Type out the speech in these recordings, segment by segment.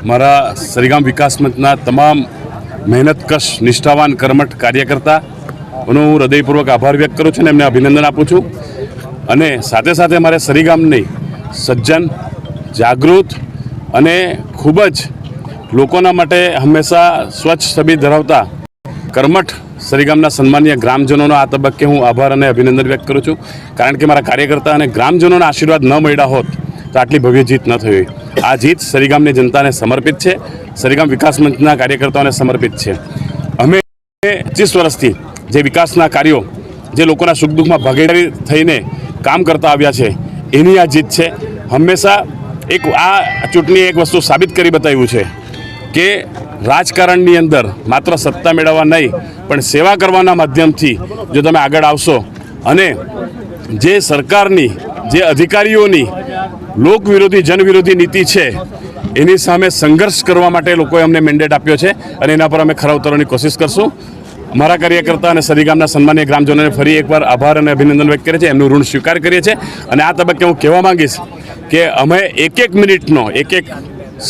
મારા સરીગામ વિકાસ મંચના તમામ મહેનતકશ નિષ્ઠાવાન, કર્મઠ કાર્યકર્તા નો હું હૃદયપૂર્વક આભાર વ્યક્ત કરું છું અને એમને અભિનંદન આપું છું. અને સાથે સાથે મારે સરીગામની સજ્જન, જાગૃત અને ખૂબ જ લોકોના માટે હંમેશા સ્વચ્છ છબી ધરાવતા કર્મઠ સરીગામના સન્માનીય ગ્રામજનોનો આ તબક્કે હું આભાર અને અભિનંદન વ્યક્ત કરું છું. કારણ કે મારા કાર્યકર્તા અને ગ્રામજનોના આશીર્વાદ ન મળ્યા હોત તો આટલી ભવ્ય જીત ન થઈ આ જીત સરીગામની જનતાને સમર્પિત છે. સરીગામ વિકાસ મંચના કાર્યકર્તાઓને સમર્પિત છે. અમે પચીસ વર્ષથી જે વિકાસના કાર્યો, જે લોકોના સુખ દુઃખમાં ભાગીદારી થઈને કામ કરતા આવ્યા છે, એની આ જીત છે. હંમેશા એક આ ચૂંટણીએ એક વસ્તુ સાબિત કરી બતાવ્યું છે કે રાજકારણની અંદર માત્ર સત્તા મેળવવા નહીં, પણ સેવા કરવાના માધ્યમથી જો તમે આગળ આવશો અને જે સરકારની, જે અધિકારીઓની લોક વિરોધી જન વિરોધી નીતિ છે, એની સામે સંઘર્ષ કરવા માટે લોકોએ અમને મેન્ડેટ આપ્યો છે અને એના પર અમે ખરા ઉતરવાની કોશિશ કરશું. મારા કાર્યકર્તા અને સરીગામના સન્માનીય ગ્રામજનોને ફરી એકવાર આભાર અને અભિનંદન વ્યક્ત કરીએ છીએ એમનું ઋણ સ્વીકાર કરીએ છીએ અને આ તબક્કે હું કહેવા માંગીશ કે અમે એક એક મિનિટનો એક એક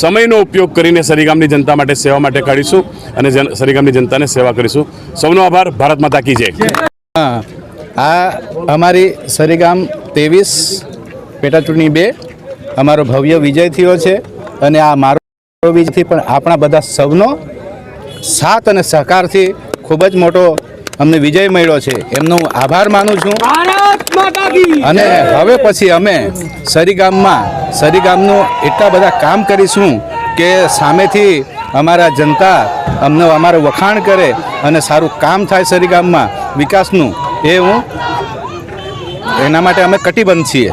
સમયનો ઉપયોગ કરીને સરીગામની જનતા માટે સેવા માટે કાઢીશું અને સરીગામની જનતાને સેવા કરીશું. સૌનો આભાર. ભારત માતા કી જય. આ અમારી સરીગામ ત્રેવીસ પેટા ચૂંટણી બે અમારો ભવ્ય વિજય થયો છે અને આ મારો વિજયથી પણ આપણા બધા સૌનો સાથ અને સહકારથી ખૂબ જ મોટો અમને વિજય મળ્યો છે. એમનો હું આભાર માનું છું. અને હવે પછી અમે સરીગામમાં સરીગામનું એટલા બધા કામ કરીશું કે સામેથી અમારા જનતા અમને અમારું વખાણ કરે અને સારું કામ થાય સરીગામમાં વિકાસનું. એ હું એના માટે અમે કટિબંધ છીએ.